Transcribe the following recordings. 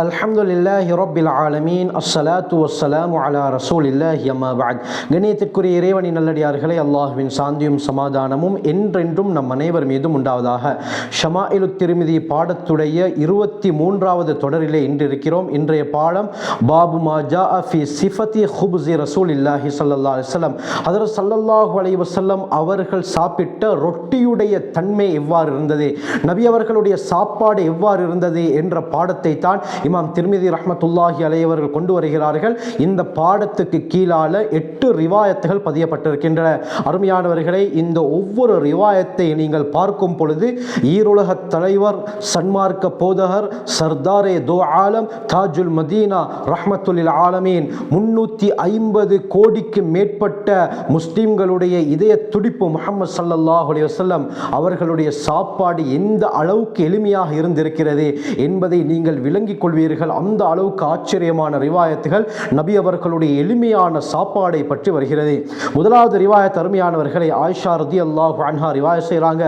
அல்ஹம்துலில்லாஹி ரொபில் ஆலமீன். அஸ்ஸலாத்து வஸ்ஸலாமு அலா ரசூலில்லாஹி அம்மா பஅத். கணியத்திற்குரிய இறைவனின் நல்லடியார்களே அல்லாஹ்வின் சாந்தியும் சமாதானமும் என்றென்றும் நம் அனைவர் மீதும் உண்டாவதாக. ஷமாயிலு திருமிதி பாடத்துடைய இருபத்தி மூன்றாவது தொடரிலே இன்று இருக்கிறோம் இன்றைய பாடம் பாபு மாஜா அஃபி சிஃபத்தி ஹுப்ஸி ரசூலில்லாஹி ஸல்லல்லாஹு அலைஹி வஸல்லம். ஹதரத் ஸல்லல்லாஹு அலைஹி அவர்கள் சாப்பிட்ட ரொட்டியுடைய தன்மை எவ்வாறு இருந்தது? நபி அவர்களுடைய சாப்பாடு எவ்வாறு இருந்தது? என்ற பாடத்தை தான் இமாம் திருமிதி ரஹமத்துல்லாஹி அலையவர்கள் கொண்டு வருகிறார்கள். இந்த பாடத்துக்கு கீழால எட்டு ரிவாயத்துகள் பதியப்பட்டிருக்கின்றன. அருமையானவர்களை இந்த ஒவ்வொரு ரிவாயத்தை நீங்கள் பார்க்கும் பொழுது ஈருலக தலைவர் சன்மார்க்க போதகர் சர்தாரே தோ ஆலம் தாஜுல் மதீனா ரஹமத்துல்லில் ஆலமீன் முன்னூற்றி ஐம்பது கோடிக்கு மேற்பட்ட முஸ்லிம்களுடைய இதய துடிப்பு முகமது சல்லல்லாஹு அலைஹி அவர்களுடைய சாப்பாடு எந்த அளவுக்கு எளிமையாக இருந்திருக்கிறது என்பதை நீங்கள் விளங்கிக் கொள்வீர்கள் அந்த அளவுக்கு ஆச்சரியமான ரிவாயத்துகள் நபி அவர்களுடைய எளிமையான சாப்பாடை பற்றி வருகிறது முதலாவது ரிவாயத் அருமையானவர்களை ஆயிஷா ரதி அல்லாஹு அன்ஹா ரிவாயத் செய்கிறாங்க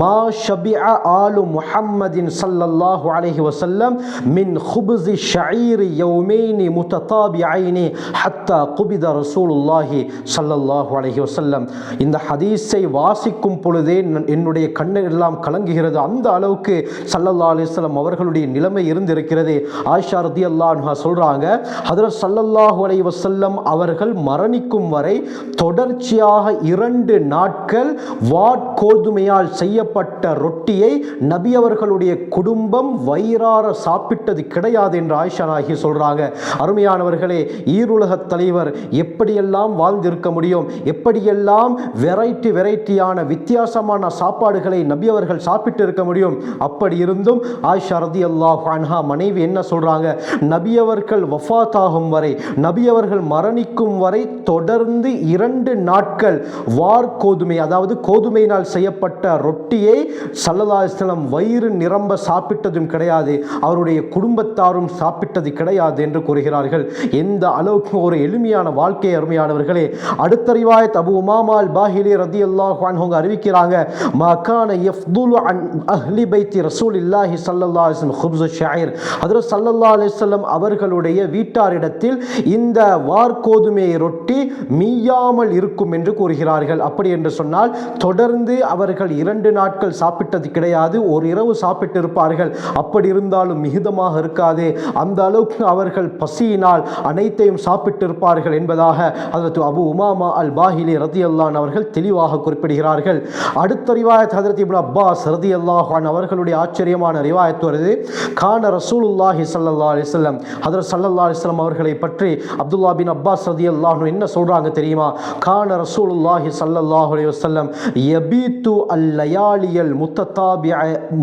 மா ஷபிஅ ஆலு முஹம்மதின் ஸல்லல்லாஹு அலைஹி வஸல்லம் மின் خبز الشعير يومين متتابعين حتى قبض رسول الله صلى الله عليه وسلم இந்த ஹதீஸை வாசிக்கும் பொழுதே நன்- என்னுடைய கண்ணு எல்லாம் கலங்குகிறது அந்த அளவுக்கு சல்லல்லா அலிஸ்லாம் அவர்களுடைய நிலைமை இருந்திருக்கிறது ஆயிஷா ரதி அல்லாஹா சொல்கிறாங்க ஹதரத் சல்லல்லாஹு அலை வசல்லம் அவர்கள் மரணிக்கும் வரை தொடர்ச்சியாக இரண்டு நாட்கள் வாட்கோதுமையால் செய்யப்பட்ட ரொட்டியை நபி அவர்களுடைய குடும்பம் வயிறார சாப்பிட்டது கிடையாது என்று ஆயிஷா நாகி சொல்கிறாங்க அருமையானவர்களே ஈருலக தலைவர் எப்படியெல்லாம் வாழ்ந்திருக்க முடியும்? எப்படியெல்லாம் வெரைட்டி வெரைட்டியான வித்தியாசமான சாப்பாடுகளை நபி அவர்கள் சாப்பிட்டு இருக்க முடியும்? அப்படி இருந்தும் ஆயிஷா ரதி அல்லாஹ் அன்ஹா மனைவி என்ன என்ன சொல்கிறாங்க நபியவர்கள் வஃபாத் ஆகும் வரை நபியவர்கள் மரணிக்கும் வரை தொடர்ந்து இரண்டு நாட்கள் வார் கோதுமை அதாவது கோதுமையினால் செய்யப்பட்ட ரொட்டியை சல்லதாஸ்தலம் வயிறு நிரம்ப சாப்பிட்டதும் கிடையாது அவருடைய குடும்பத்தாரும் சாப்பிட்டது கிடையாது என்று கூறுகிறார்கள். எந்த அளவுக்கு ஒரு எளிமையான வாழ்க்கை அருமையானவர்களே அடுத்த ரிவாயத் அபு உமாமால் பாஹிலி ரதி அல்லாஹ் அவங்க அறிவிக்கிறாங்க மகான எஃப்துல் அன் அஹ்லி பைத்தி ரசூல் இல்லாஹி சல்லல்லாஹ் அலிஸ்லம் ஹுப்ஸு ஷாயிர் அதில் சல்லல்லா அலிஸ்லம் அவர்களுடைய வீட்டாரிடத்தில் இந்த வார்கோதுமையை ரொட்டி மீயாமல் இருக்கும் என்று கூறுகிறார்கள். அப்படி என்று சொன்னால் தொடர்ந்து அவர்கள் இரண்டு நாட்கள் சாப்பிட்டது கிடையாது ஒரு இரவு சாப்பிட்டிருப்பார்கள். அப்படி இருந்தாலும் மிகுதமாக இருக்காது. அந்த அளவுக்கு அவர்கள் பசியினால் அனைத்தையும் சாப்பிட்டிருப்பார்கள் என்பதாக அதற்கு அபு உமாமா அல் பாஹிலி ரதி அல்லான் அவர்கள் தெளிவாக குறிப்பிடுகிறார்கள். அடுத்த ரிவாயத் ஹதரத் இப்னு அப்பாஸ் ரதி அல்லாஹான் அவர்களுடைய ஆச்சரியமான ரிவாயத் வருது. கான ரசூலுல்லா ரசூலுல்லாஹி சல்லா அலிஸ்லம் வஸல்லம். ஹதரத் ஸல்லல்லாஹு அலைஹி அவர்களை பற்றி அப்துல்லா பின் அப்பாஸ் ரதி அல்லாஹ் என்ன சொல்கிறாங்க தெரியுமா? கான ரசூலுல்லாஹி ஸல்லல்லாஹு அலி வஸல்லம் யபீத்து அல் லயாலியல்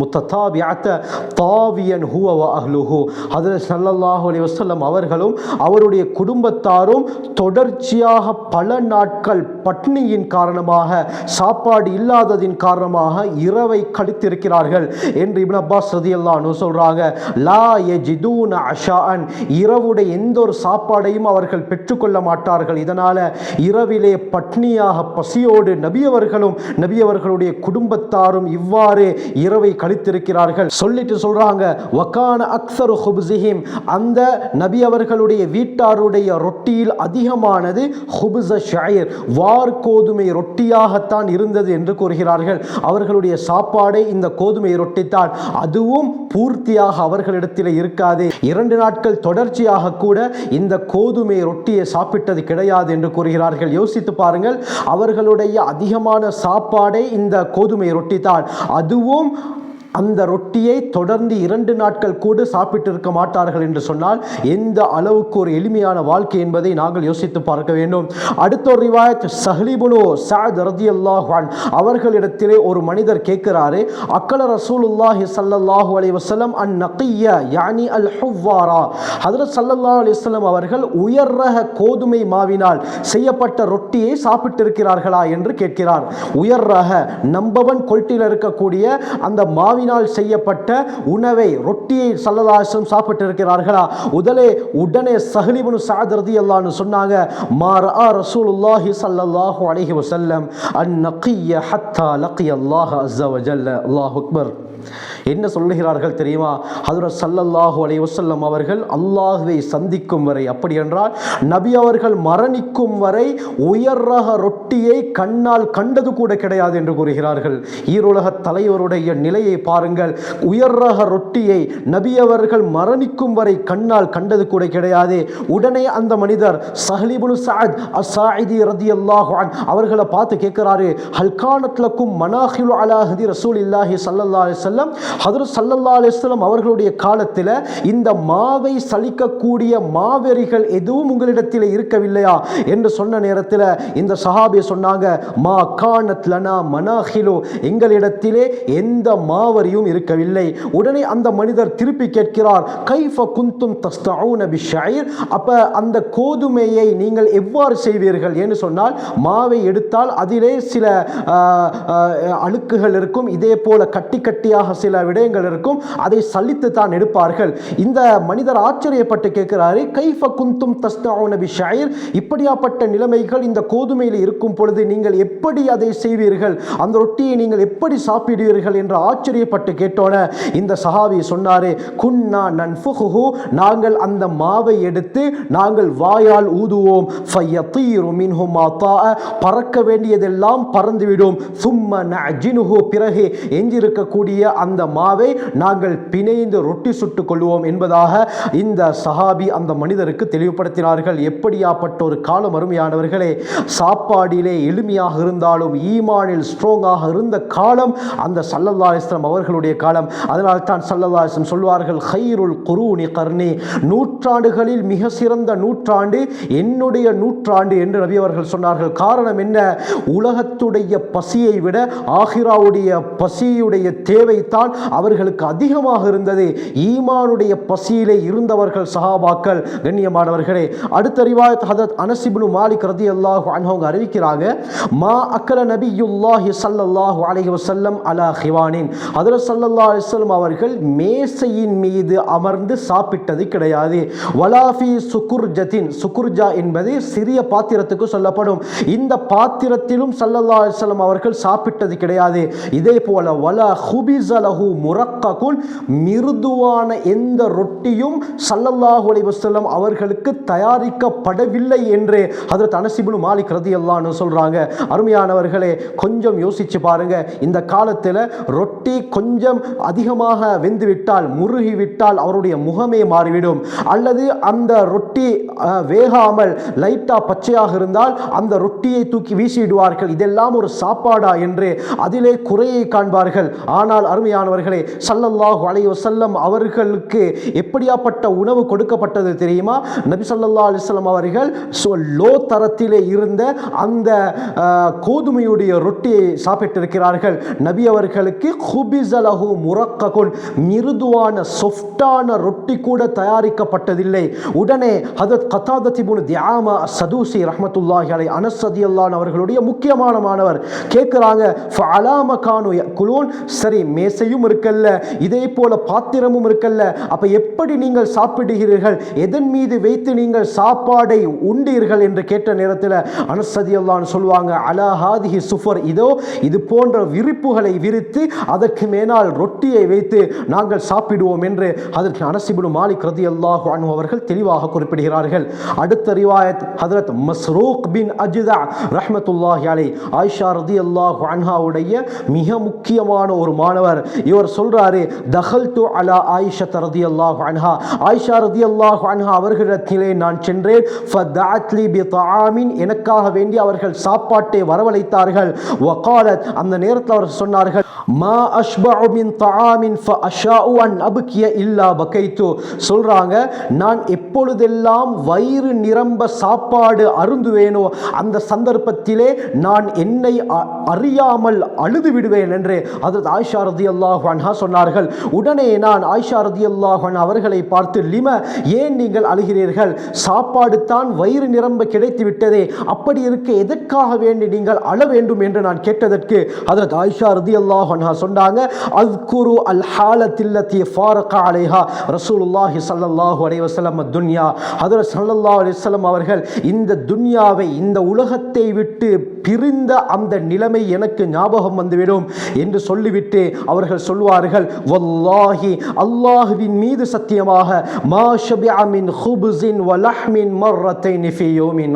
முத்ததாபிஅ தாவியன் ஹுவ அஹ்லுஹு. ஹதரத் ஸல்லல்லாஹு அலி வசல்லம் அவர்களும் அவருடைய குடும்பத்தாரும் தொடர்ச்சியாக பல நாட்கள் பட்னியின் காரணமாக சாப்பாடு இல்லாததின் காரணமாக இரவை கழித்திருக்கிறார்கள் என்று இப்ன அப்பாஸ் ரதி அல்லாஹ் சொல்கிறாங்க லா யஜிதூன அஷான் இரவுடைய எந்த ஒரு சாப்பாடையும் அவர்கள் பெற்றுக்கொள்ள மாட்டார்கள். இதனால இரவிலே பட்னியாக பசியோடு நபியவர்களும் நபியவர்களுடைய குடும்பத்தாரும் இவ்வாறு இரவை கழித்திருக்கிறார்கள். சொல்லிட்டு சொல்றாங்க வக்கான அக்ஸரு ஹுப்ஸிஹிம். அந்த நபி அவர்களுடைய வீட்டாருடைய ரொட்டியில் அதிகமானது ஹுப்ஸ ஷாயிர் வார் கோதுமை ரொட்டியாகத்தான் இருந்தது என்று கூறுகிறார்கள். அவர்களுடைய சாப்பாடே இந்த கோதுமை ரொட்டி தான் அதுவும் பூர்த்தியாக அவர்களிடத்தில் இருக்காது. இரண்டு நாட்கள் தொடர்ச்சியாக கூட இந்த கோதுமை ரொட்டியை சாப்பிட்டது கிடையாது என்று கூறுகிறார்கள். யோசித்து பாருங்கள் அவர்களுடைய அதிகமான சாப்பாடே இந்த கோதுமை ரொட்டி தான் அதுவும் அந்த ரொட்டியை தொடர்ந்து இரண்டு நாட்கள் கூட சாப்பிட்டு இருக்க மாட்டார்கள் என்று சொன்னால் எந்த அளவுக்கு ஒரு எளிமையான வாழ்க்கை என்பதை நாங்கள் யோசித்து பார்க்க வேண்டும். அடுத்த ஒரு ரிவாயத் சஹ்லிபுனு சாத் ரதி அல்லாஹான் அவர்களிடத்திலே ஒரு மனிதர் கேட்கிறாரு அக்கல ரசூலுல்லாஹி சல்லல்லாஹு அலைஹி அன் நக்கிய யானி அல் ஹுவாரா ஹதரத் சல்லல்லாஹ் அலைஹி அவர்கள் உயர் ரக கோதுமை மாவினால் செய்யப்பட்ட ரொட்டியை சாப்பிட்டிருக்கிறார்களா என்று கேட்கிறார். உயர் ரக நம்பவன் கொல்ட்டில் இருக்கக்கூடிய அந்த மாவி மாவினால் செய்யப்பட்ட உணவை ரொட்டியை சல்லதாசம் சாப்பிட்டு இருக்கிறார்களா உதலே உடனே சஹலிபுனு சாதரதி அல்லான்னு சொன்னாங்க மாரா ரசூலுல்லாஹி சல்லல்லாஹு அலைஹி வசல்லம் அன் நகிய ஹத்தா லகிய அல்லாஹ் அஸ்ஸ வஜல்ல. அல்லாஹ் அக்பர். என்ன சொல்லுகிறார்கள் தெரியுமா? அதுர சல்லல்லாஹு அலை வசல்லம் அவர்கள் அல்லாஹுவை சந்திக்கும் வரை அப்படி என்றால் நபி அவர்கள் மரணிக்கும் வரை உயர் ரக ரொட்டியை கண்ணால் கண்டது கூட கிடையாது என்று கூறுகிறார்கள். ஈருலக தலைவருடைய நிலையை பாருங்கள். உயர் ரக ரொட்டியை நபி அவர்கள் மரணிக்கும் வரை கண்ணால் கண்டது கூட கிடையாது. உடனே அந்த மனிதர் சஹலிபுனு சாத் அசாயிதி ரதி அல்லாஹான் அவர்களை பார்த்து கேட்கிறாரு ஹல்கானத்லக்கும் மனாஹிலு அலா ஹதி ரசூல் இல்லாஹி சல்லல்லா செல்லம் ஹதர் சல்லல்லா அலிஸ்லம் அவர்களுடைய காலத்தில் இந்த மாவை சலிக்கக்கூடிய மாவெறிகள் எதுவும் உங்களிடத்தில் இருக்கவில்லையா? என்று சொன்ன நேரத்தில் இந்த சஹாபி சொன்னாங்க மா கானத் லனா மனாஹிலோ. எங்களிடத்திலே எந்த மாவரியும் இருக்கவில்லை. உடனே அந்த மனிதர் திருப்பி கேட்கிறார் கைஃப குந்தும் தஸ்தவுன பிஷைர். அப்போ அந்த கோதுமையை நீங்கள் எவ்வாறு செய்வீர்கள்? என்று சொன்னால் மாவை எடுத்தால் அதிலே சில அழுக்குகள் இருக்கும். இதே போல கட்டி கட்டியாக சில விடயங்கள் இருக்கும். அதை சலித்து தான் எடுப்பார்கள். இந்த மனிதர் ஆச்சரியப்பட்டு கேட்கிறாரு கைஃப குந்தும் தஸ்தாவுனபி ஷாயிர் இப்படியாப்பட்ட நிலைமைகள் இந்த கோதுமையில் இருக்கும் பொழுது நீங்கள் எப்படி அதை செய்வீர்கள்? அந்த ரொட்டியை நீங்கள் எப்படி சாப்பிடுவீர்கள் என்று ஆச்சரியப்பட்டு கேட்டோன இந்த சஹாவி சொன்னாரு குன்னா நன்ஃபுஹு நாங்கள் அந்த மாவை எடுத்து நாங்கள் வாயால் ஊதுவோம். பறக்க வேண்டியதெல்லாம் பறந்துவிடும். சும்ம நஜினுஹு பிறகு எஞ்சிருக்கக்கூடிய அந்த மாவை நாங்கள் பிணைந்து ரொட்டி சுட்டுக் கொள்வோம் என்பதாக இந்த சஹாபி அந்த மனிதருக்கு தெளிவுபடுத்தினார்கள். எப்படியாப்பட்ட ஒரு காலம் அருமையானவர்களே சாப்பாடிலே எளிமையாக இருந்தாலும் ஈமானில் ஸ்ட்ராங்காக இருந்த காலம் அந்த சல்லல்லா அவர்களுடைய காலம். அதனால் தான் சல்லல்லா சொல்வார்கள் ஹைருல் குரூனி கர்ணி நூற்றாண்டுகளில் மிக சிறந்த நூற்றாண்டு என்னுடைய நூற்றாண்டு என்று நபி அவர்கள் சொன்னார்கள். காரணம் என்ன? உலகத்துடைய பசியை விட ஆஹிராவுடைய பசியுடைய தேவைத்தான் அவர்களுக்கு அதிகமாக இருந்தது ஈமானுடைய பசியிலே இருந்தவர்கள் சஹாபாக்கள். கண்ணியமானவர்களே அடுத்த ரிவாயத் ஹதரத் அனசிபுனு மாலிக் ரதி அல்லாஹு அவங்க அறிவிக்கிறாங்க மா அக்கல நபியுல்லாஹி சல்லல்லாஹு அலைஹி வசல்லம் அலா ஹிவானின். ஹதரத் சல்லல்லா அலிஸ்லம் அவர்கள் மேசையின் மீது அமர்ந்து சாப்பிட்டது கிடையாது. வலாஃபி சுக்குர்ஜத்தின் சுக்குர்ஜா என்பது சிறிய பாத்திரத்துக்கு சொல்லப்படும். இந்த பாத்திரத்திலும் சல்லல்லா அலிஸ்லம் அவர்கள் சாப்பிட்டது கிடையாது. இதே போல வலா ஹுபிஸலஹு முரக்ககுன் மிருதுவான எந்த ரொட்டியும் சல்லல்லாஹு அலைஹி வஸல்லம் அவர்களுக்கு தயாரிக்கப்படவில்லை என்று அதில் தனசிபுனு மாலிக் ரதி அல்லான்னு சொல்கிறாங்க அருமையானவர்களே கொஞ்சம் யோசிச்சு பாருங்க. இந்த காலத்தில் ரொட்டி கொஞ்சம் அதிகமாக வெந்து விட்டால் முருகி விட்டால் அவருடைய முகமே மாறிவிடும். அல்லது அந்த ரொட்டி வேகாமல் லைட்டாக பச்சையாக இருந்தால் அந்த ரொட்டியை தூக்கி வீசிடுவார்கள் இதெல்லாம் ஒரு சாப்பாடா என்று அதிலே குறையை காண்பார்கள். ஆனால் அருமையானவர் அன்பானவர்களே ஸல்லல்லாஹு அலைய வசல்லம் அவர்களுக்கு எப்படியாப்பட்ட உணவு கொடுக்கப்பட்டது தெரியுமா? நபி சொல்லல்லா அலிஸ்லாம் அவர்கள் லோ தரத்திலே இருந்த அந்த கோதுமையுடைய ரொட்டியை சாப்பிட்டிருக்கிறார்கள். நபி அவர்களுக்கு ஹுபிஸலஹு முரக்ககுன் மிருதுவான சொஃப்டான ரொட்டி கூட தயாரிக்கப்பட்டதில்லை. உடனே ஹதத் கத்தாதத்திபுன் தியாமா சதூசி ரஹமத்துல்லாஹி அலை அனஸ் அவர்களுடைய முக்கியமான மாணவர் கேட்குறாங்க ஃபஅலாம சரி மேசையும் இருக்கல்ல இதே போல பாத்திரமும் இருக்கல்ல. அப்ப எப்படி நீங்கள் சாப்பிடுகிறீர்கள்? எதன் மீது வைத்து நீங்கள் சாப்பாடை உண்டீர்கள் என்று கேட்ட நேரத்தில் அனஸ் சொல்லுவாங்க அலா சுஃபர். இதோ இது போன்ற விரிப்புகளை விரித்து அதற்கு மேலால் ரொட்டியை வைத்து நாங்கள் சாப்பிடுவோம் என்று அதற்கு அனசிபுடு மாலிக் ரதி அல்லாஹு அனு அவர்கள் தெளிவாக குறிப்பிடுகிறார்கள். அடுத்த ரிவாயத் ஹதரத் மஸ்ரூக் பின் அஜிதா ரஹமத்துல்லாஹி அலை ஆயிஷா ரதி அல்லாஹு அன்ஹாவுடைய மிக முக்கியமான ஒரு மாணவர் இவர் சொல்றாரு தஹல் டு அலா ஆயிஷா ரதி அல்லாஹ் அன்ஹா. ஆயிஷா ரதி அல்லாஹ் அன்ஹா அவர்களிடத்திலே நான் சென்றேன். பி எனக்காக வேண்டி அவர்கள் சாப்பாட்டை வரவழைத்தார்கள். வகாலத். அந்த நேரத்தில் அவர் சொன்னார்கள் மா அஷ்பஉ மின் தஆமின் ஃபஅஷாஉ அன் அப்கிய இல்லா பகைத்து சொல்றாங்க நான் எப்பொழுதெல்லாம் வயிறு நிரம்ப சாப்பாடு அருந்துவேனோ அந்த சந்தர்ப்பத்திலே நான் என்னை அ- அறியாமல் அழுது விடுவேன் என்று அதற்கு ஆயிஷா ரதியல்லாஹு அன்ஹா சொன்னார்கள். உடனே நான் ஆயிஷா ரதியல்லாஹு அன்ஹா அவர்களை பார்த்து லிம ஏன் நீங்கள் அழுகிறீர்கள்? சாப்பாடு தான் வயிறு நிரம்ப கிடைத்து விட்டதே அப்படி இருக்க எதற்காக வேண்டி நீங்கள் அழ வேண்டும்? என்று நான் கேட்டதற்கு அதற்கு ஆயிஷா ரதியல்லாஹு அன்ஹா சொன்னாங்க அல்குரு அல் ஹாலத்தில்லத்தி ஃபாரக அலைஹா. ரசூலுல்லாஹி சல்லல்லாஹு அலைஹி வஸல்லம் துன்யா. ஹதரத் சல்லல்லாஹ் அலைஹி அவர்கள் இந்த துன்யாவை இந்த உலகத்தை விட்டு பிரிந்த அந்த நிலைமை எனக்கு ஞாபகம் வந்துவிடும் என்று சொல்லிவிட்டு அவர்கள் சொல்வார்கள் வல்லாஹி அல்லாஹுவின் மீது சத்தியமாக மா ஷபிஅ மின் ஹுப்ஸின் வ லஹ்மின்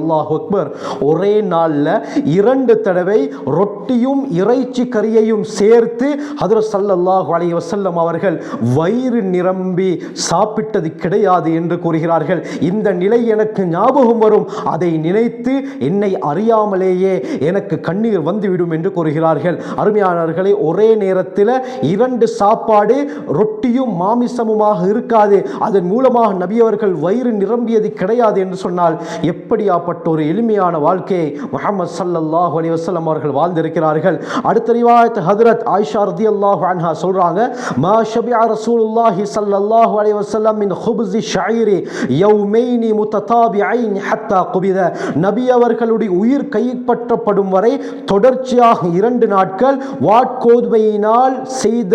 அல்லாஹ் அக்பர். ஒரே நாளில் இரண்டு தடவை ரொட்டியும் இறைச்சி கறியையும் சேர் சேர்த்து ஹதரத் ஸல்லல்லாஹு அலைஹி வசல்லம் அவர்கள் வயிறு நிரம்பி சாப்பிட்டது கிடையாது என்று கூறுகிறார்கள். இந்த நிலை எனக்கு ஞாபகம் வரும். அதை நினைத்து என்னை அறியாமலேயே எனக்கு கண்ணீர் வந்துவிடும் என்று கூறுகிறார்கள். அருமையானவர்களே ஒரே நேரத்தில் இரண்டு சாப்பாடு ரொட்டியும் மாமிசமுமாக இருக்காது. அதன் மூலமாக நபியவர்கள் வயிறு நிரம்பியது கிடையாது என்று சொன்னால் எப்படியாப்பட்ட ஒரு எளிமையான வாழ்க்கையை முகமது சல்லல்லாஹு அலி வசல்லம் அவர்கள் வாழ்ந்திருக்கிறார்கள். அடுத்த ஹதரத் ஆயிஷா ரதியல்லாஹு அன்ஹா சொல்றாங்க மா ஷபிஅ ரசூலுல்லாஹி சல்லல்லாஹு அலைஹி வஸல்லம் மின் ஹுப்ஸி ஷைரி யௌமைனி முத்ததாபிஐன் ஹத்தா குபித. நபி அவர்களுடைய உயிர் கைப்பற்றப்படும் வரை தொடர்ச்சியாக இரண்டு நாட்கள் வாட்கோதுமையினால் செய்த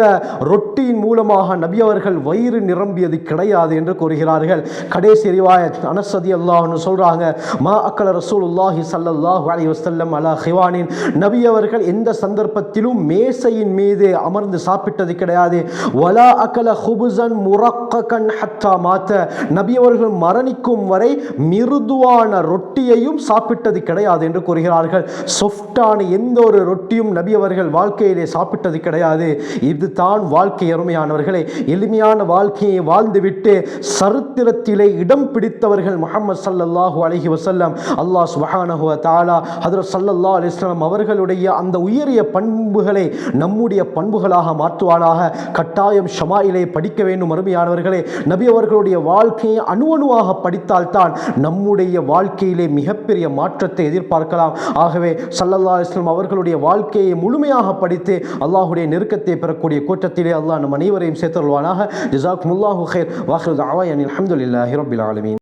ரொட்டியின் மூலமாக நபி அவர்கள் வயிறு நிரம்பியது கிடையாது என்று கூறுகிறார்கள். கடைசி ரிவாயத் அனசதி அல்லாஹ்னு சொல்றாங்க மா அக்கல ரசூலுல்லாஹி சல்லல்லாஹு அலைஹி வஸல்லம் அலா ஹிவானின். நபி அவர்கள் எந்த சந்தர்ப்பத்திலும் மேசையின் மீது அமர்ந்து சாப்பிட்டது கிடையாது. வலா அகல ஹுபுசன் முரக்கன் ஹத்தா மாத்த. நபி அவர்கள் மரணிக்கும் வரை மிருதுவான ரொட்டியையும் சாப்பிட்டது கிடையாது என்று கூறுகிறார்கள். சொஃப்டான எந்த ஒரு ரொட்டியும் நபி அவர்கள் வாழ்க்கையிலே சாப்பிட்டது கிடையாது. இதுதான் வாழ்க்கை அருமையானவர்களே. எளிமையான வாழ்க்கையை வாழ்ந்துவிட்டு சரித்திரத்திலே இடம் பிடித்தவர்கள் முகமது சல்லல்லாஹூ அலஹி வசல்லம் அல்லாஹ் சுஹானஹுவ தாலா ஹதரத் சல்லல்லா அலிஸ்லாம் அவர்களுடைய அந்த உயரிய பண்புகளை நம்முடைய பண்புகளாக மாற்றுவானாக. கட்டாயம் ஷமாயிலே படிக்க வேண்டும் அருமையானவர்களே. நபி அவர்களுடைய வாழ்க்கையை அணு அணுவாக படித்தால்தான் நம்முடைய வாழ்க்கையிலே மிகப்பெரிய மாற்றத்தை எதிர்பார்க்கலாம். ஆகவே சல்லல்லா இஸ்லாம் அவர்களுடைய வாழ்க்கையை முழுமையாக படித்து அல்லாஹுடைய நெருக்கத்தை பெறக்கூடிய கூட்டத்திலே அல்லாஹ் நம் அனைவரையும் சேர்த்தருள்வானாக ஜிசாக் முல்லாஹு ஹேர் வாஹிர் தாவா அனில் அஹமதுல்லாஹி ரபில் ஆலமின்.